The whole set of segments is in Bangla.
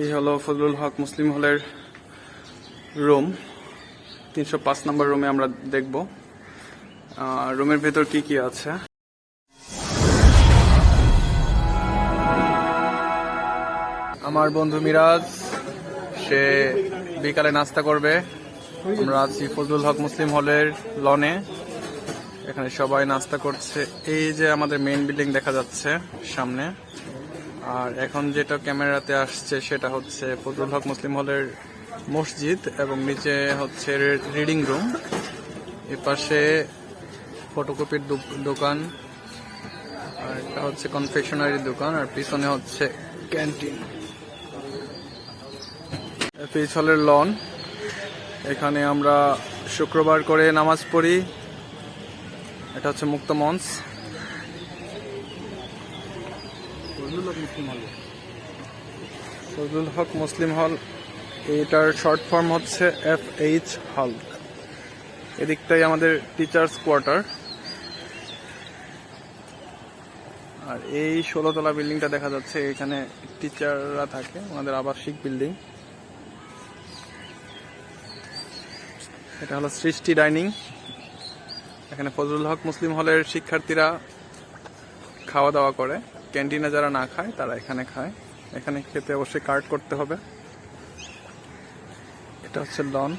এই হলো ফজলুল হক মুসলিম হলের রুম। তিনশো পাঁচ নম্বর রুমে আমরা দেখব। রুমের ভেতর কি কি আছে? আমার বন্ধু মিরাজ, সে বিকালে নাস্তা করবে। আমরা আছি ফজলুল হক মুসলিম হলের লনে। এখানে সবাই নাস্তা করছে। এই যে আমাদের মেইন বিল্ডিং দেখা যাচ্ছে সামনে। আর এখন যেটা ক্যামেরাতে আসছে সেটা হচ্ছে ফজলুল হক মুসলিম হলের মসজিদ এবং নিচে হচ্ছে রিডিং রুম এ পাশে ফটোকপির দোকান, আর এটা হচ্ছে কনফেকশনারি দোকান, আর পিছনে হচ্ছে ক্যান্টিন পিছ হলের লন এখানে আমরা শুক্রবার করে নামাজ পড়ি। এটা হচ্ছে মুক্ত মঞ্চ। ফজলুল হক মুসলিম হল। এটার শর্ট ফর্ম হচ্ছে এফ এইচ হল এদিকটাই আমাদের টিচার্স কোয়ার্টার আর এই ষোলোতলা বিল্ডিংটা দেখা যাচ্ছে, এখানে টিচাররা থাকে আমাদের আবাসিক বিল্ডিং। এটা হলো সৃষ্টি ডাইনিং। এখানে ফজলুল হক মুসলিম হলের শিক্ষার্থীরা খাওয়া দাওয়া করে। ক্যান্টিনে যারা না খায় তারা এখানে খায়। এখানে খেতে অবশ্যই কার্ড করতে হবে। এটা হচ্ছে লন।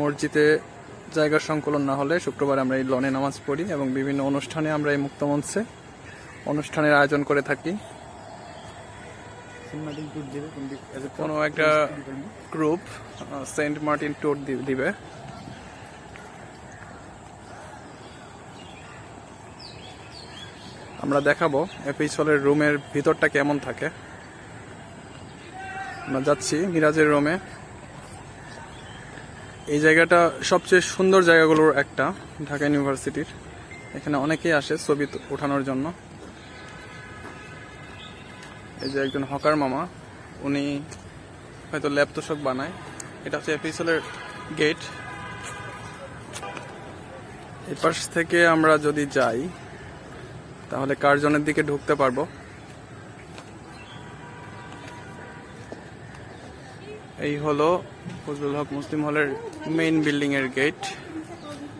মসজিদে জায়গার সংকলন না হলে শুক্রবার আমরা এই লনে নামাজ পড়ি এবং বিভিন্ন অনুষ্ঠানে আমরা এই মুক্ত মঞ্চে অনুষ্ঠানের আয়োজন করে থাকি। কোনো একটা গ্রুপ সেন্ট মার্টিন ট্যুর দিবে। আমরা দেখাবো এপিস হলের রুমের ভিতরটা কেমন থাকে। আমরা যাচ্ছি মিরাজের রুমে। এই জায়গাটা সবচেয়ে সুন্দর জায়গাগুলোর একটা, ঢাকা ইউনিভার্সিটির। এখানে অনেকেই আসে ছবি ওঠানোর জন্য। এই যে একজন হকার মামা, উনি হয়তো ল্যাব বানায়। এটা হচ্ছে এপিসোলের গেট। এপাশ থেকে আমরা যদি যাই তাহলে কার্জনের দিকে ঢুকতে পারব? এই হলো ফজলুল হক মুসলিম হলের মেইন বিল্ডিং এর গেট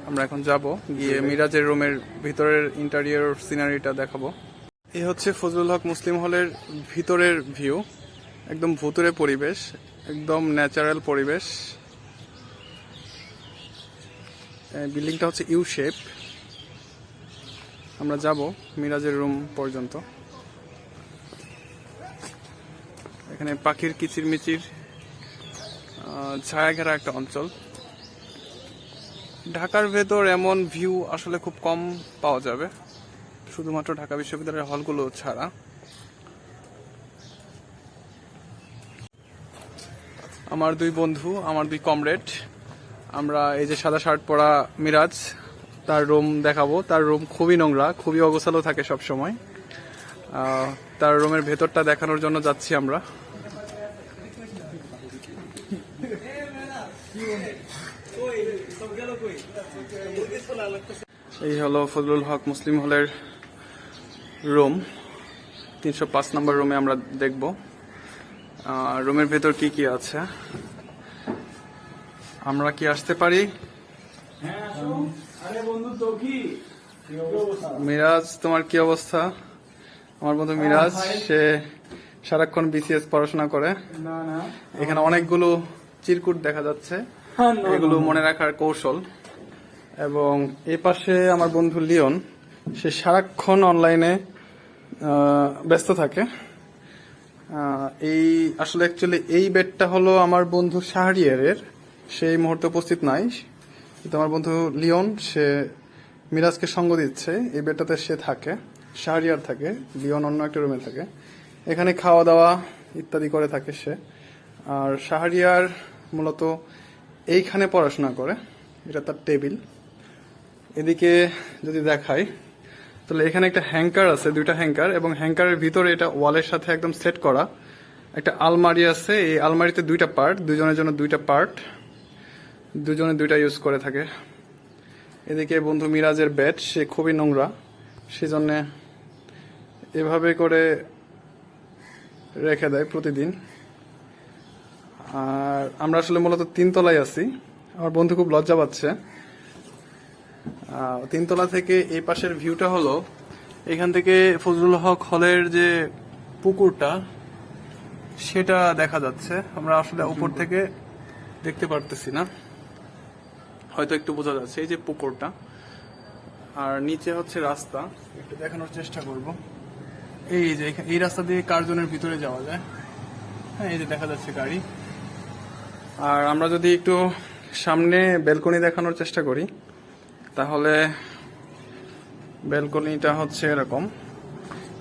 আমরা এখন যাব গিয়ে মিরাজের রুমের ভিতরের ইন্টেরিয়র সিনারিটা দেখাবো। এই হচ্ছে ফজলুল হক মুসলিম হলের ভিতরের ভিউ একদম ভুতুরে পরিবেশ, একদম ন্যাচারাল পরিবেশ। বিল্ডিংটা হচ্ছে ইউ শেপ আমরা যাব মিরাজের রুম পর্যন্ত। এখানে পাখির কিচিরমিচির আহ, ছায়া ঘেরা একটা অঞ্চল। ঢাকার ভেতর এমন ভিউ আসলে খুব কম পাওয়া যাবে। শুধুমাত্র ঢাকা বিশ্ববিদ্যালয়ের হলগুলো ছাড়া। আমার দুই বন্ধু আমার দুই কমরেড আমরা এই যে সাদা শার্ট পরা মিরাজ তার রুম দেখাবো। তার রুম খুবই নোংরা, খুবই অগোছালো থাকে সব সময় তার রুমের ভেতরটা দেখানোর জন্য যাচ্ছি আমরা। এই হলো ফজলুল হক মুসলিম হলের রুম। তিনশো পাঁচ নম্বর রুমে আমরা দেখব। রুমের ভেতর কি কি আছে? আমরা কি আসতে পারি? মিরাজ তোমার কি অবস্থা? আমার বন্ধু মিরাজ সে সারাক্ষণ বিসিএস পড়াশোনা করে। এখানে অনেকগুলো চিরকুট দেখা যাচ্ছে। হ্যাঁ, এগুলো মনে রাখার কৌশল। এবং এই পাশে আমার বন্ধু লিওন সে সারাক্ষণ অনলাইনে ব্যস্ত থাকে। এই আসলে অ্যাকচুয়ালি এই বেডটা হলো আমার বন্ধু শাহরিয়ারের। সেই মুহূর্তে উপস্থিত নাই। কিন্তু আমার বন্ধু লিওন, সে মিরাজকে সঙ্গ দিচ্ছে। এই বেডটাতে সে থাকে, শাহরিয়ার থাকে, লিওন অন্য একটা রুমে থাকে। এখানে খাওয়া দাওয়া ইত্যাদি করে থাকে সে। আর শাহরিয়ার মূলত এইখানে পড়াশোনা করে, এটা তার টেবিল। এদিকে যদি দেখাই, তাহলে এখানে একটা হ্যাঙ্কার আছে, দুইটা হ্যাঙ্কার, এবং হ্যাঙ্কারের ভিতরে এটা ওয়ালের সাথে একদম সেট করা। একটা আলমারি আছে, এই আলমারিতে দুইটা পার্ট, দুজনের জন্য দুইটা পার্ট। দুজনে দুইটা ইউজ করে থাকে। এদিকে বন্ধু মিরাজের ব্যাট সে খুবই নোংরা। সেজন্য এভাবে করে রেখে দেয় প্রতিদিন। আর আমরা আসলে মূলত তিনতলায় আছি। আমার বন্ধু খুব লজ্জা পাচ্ছে। তিনতলা থেকে এই পাশের ভিউটা হলো এখান থেকে ফজলুল হক হলের যে পুকুরটা সেটা দেখা যাচ্ছে। আমরা আসলে উপর থেকে দেখতে পারতেছি না। হয়তো একটু বোঝা যাচ্ছে, এই যে পুকুরটা। আর নিচে হচ্ছে রাস্তা। একটু দেখানোর চেষ্টা করব। এই যে এই রাস্তা দিয়ে কার্জনের ভিতরে যাওয়া যায়? হ্যাঁ এই যে দেখা যাচ্ছে গাড়ি। আর আমরা যদি একটু সামনে বেলকনি দেখানোর চেষ্টা করি, তাহলে বেলকনিটা হচ্ছে এরকম।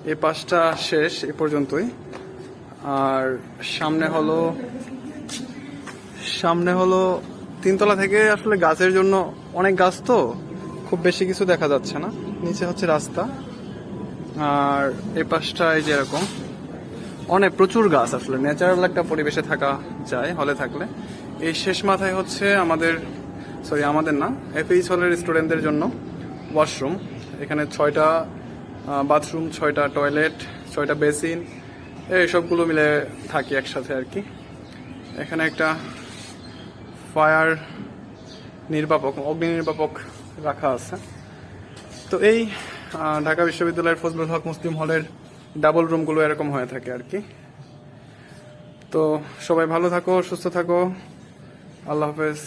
এ পাশটা শেষ এ পর্যন্তই। আর সামনে হলো সামনে হলো তিনতলা থেকে আসলে গাছের জন্য অনেক গাছ তো, খুব বেশি কিছু দেখা যাচ্ছে না। নিচে হচ্ছে রাস্তা, আর এই পাশটা এই যে এরকম অনেক প্রচুর গাছ আসলে ন্যাচারাল একটা পরিবেশে থাকা যায়, হলে থাকলে। এই শেষ মাথায় হচ্ছে আমাদের সরি আমাদের না এফএইচ হলের স্টুডেন্টদের জন্য ওয়াশরুম এখানে ছয়টা বাথরুম ছয়টা টয়লেট ছয়টা বেসিন এই সবগুলো মিলে থাকি একসাথে আর কি। এখানে একটা ফায়ার নির্বাপক, অগ্নি নির্বাপক রাখা আছে। তো এই ঢাকা বিশ্ববিদ্যালয়ের ফজলুল হক মুসলিম হলের ডাবল রুমগুলো এরকম হয়ে থাকে আর কি। তো সবাই ভালো থাকো, সুস্থ থাকো। আল্লাহ হাফেজ।